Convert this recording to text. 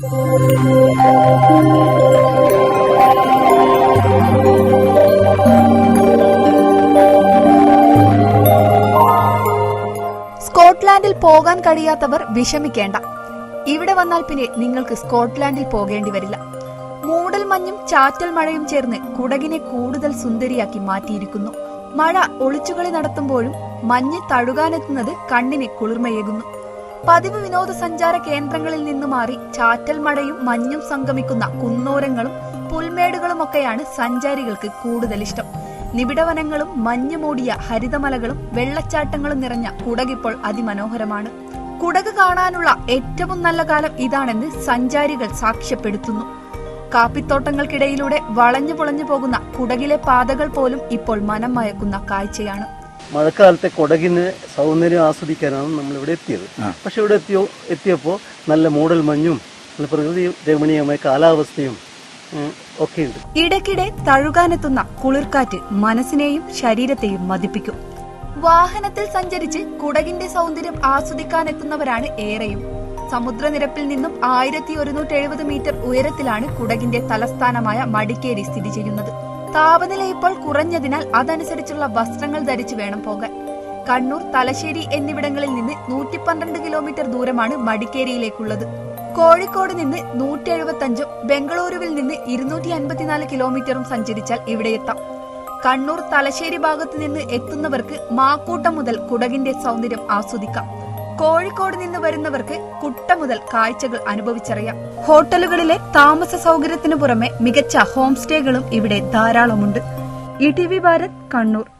സ്കോട്ട്ലാൻഡിൽ പോകാൻ കഴിയാത്തവർ വിഷമിക്കേണ്ട. ഇവിടെ വന്നാൽ പിന്നെ നിങ്ങൾക്ക് സ്കോട്ട്ലാൻഡിൽ പോകേണ്ടി വരില്ല. മൂടൽ മഞ്ഞും ചാറ്റൽ മഴയും ചേർന്ന് കുടകിനെ കൂടുതൽ സുന്ദരിയാക്കി മാറ്റിയിരിക്കുന്നു. മഴ ഒളിച്ചുകളി നടത്തുമ്പോഴും മഞ്ഞ് തഴുകാനെത്തുന്നത് കണ്ണിന് കുളിർമയേകുന്നു. പതിവ് വിനോദസഞ്ചാര കേന്ദ്രങ്ങളിൽ നിന്ന് മാറി ചാറ്റൽ മഴയും മഞ്ഞും സംഗമിക്കുന്ന കുന്നോരങ്ങളും പുൽമേടുകളുമൊക്കെയാണ് സഞ്ചാരികൾക്ക് കൂടുതൽ ഇഷ്ടം. നിബിഡവനങ്ങളും മഞ്ഞു മൂടിയ ഹരിതമലകളും വെള്ളച്ചാട്ടങ്ങളും നിറഞ്ഞ കുടകിപ്പോൾ അതിമനോഹരമാണ്. കുടക് കാണാനുള്ള ഏറ്റവും നല്ല കാലം ഇതാണെന്ന് സഞ്ചാരികൾ സാക്ഷ്യപ്പെടുത്തുന്നു. കാപ്പിത്തോട്ടങ്ങൾക്കിടയിലൂടെ വളഞ്ഞു പുളഞ്ഞു പോകുന്ന കുടകിലെ പാതകൾ പോലും ഇപ്പോൾ മനം മയക്കുന്ന കാഴ്ചയാണ്. മഴക്കാലത്തെ കൊടകിന് സൗന്ദര്യം ആസ്വദിക്കാനാണ് നമ്മൾ ഇവിടെ എത്തിയത് പക്ഷെ ഇവിടെ എത്തിയോ എത്തിയപ്പോൾ നല്ല മൂടൽ മഞ്ഞും നല്ല പ്രകൃതി രമണീയമായ കാലാവസ്ഥയും ഒക്കെ ഒക്കെയുണ്ട്. ഇടയ്ക്കിടെ തഴുകാനെത്തുന്ന കുളിർക്കാറ്റ് മനസ്സിനെയും ശരീരത്തെയും മതിപ്പിക്കും. വാഹനത്തിൽ സഞ്ചരിച്ച് കുടകിന്റെ സൗന്ദര്യം ആസ്വദിക്കാനെത്തുന്നവരാണ് ഏറെയും. സമുദ്രനിരപ്പിൽ നിന്നും ആയിരത്തി ഒരുന്നൂറ്റി എഴുപത് മീറ്റർ ഉയരത്തിലാണ് കുടകിന്റെ തലസ്ഥാനമായ മടിക്കേരി സ്ഥിതി ചെയ്യുന്നത്. താപനില ഇപ്പോൾ കുറഞ്ഞതിനാൽ അതനുസരിച്ചുള്ള വസ്ത്രങ്ങൾ ധരിച്ചു വേണം പോകാൻ. കണ്ണൂർ തലശ്ശേരി എന്നിവിടങ്ങളിൽ നിന്ന് നൂറ്റി പന്ത്രണ്ട് കിലോമീറ്റർ ദൂരമാണ് മടിക്കേരിയിലേക്കുള്ളത്. കോഴിക്കോട് നിന്ന് നൂറ്റി എഴുപത്തഞ്ചും ബംഗളൂരുവിൽ നിന്ന് ഇരുന്നൂറ്റി അൻപത്തിനാല് കിലോമീറ്ററും സഞ്ചരിച്ചാൽ ഇവിടെ എത്താം. കണ്ണൂർ തലശ്ശേരി ഭാഗത്തു നിന്ന് എത്തുന്നവർക്ക് മാക്കൂട്ടം മുതൽ കുടകിന്റെ സൗന്ദര്യം ആസ്വദിക്കാം. കോഴിക്കോട് നിന്ന് വരുന്നവർക്ക് കുട്ട മുതൽ കാഴ്ചകൾ അനുഭവിച്ചറിയാം. ഹോട്ടലുകളിലെ താമസ സൗകര്യത്തിനു പുറമെ മികച്ച ഹോം സ്റ്റേകളും ഇവിടെ ധാരാളമുണ്ട്. E T V Bharat Kannur.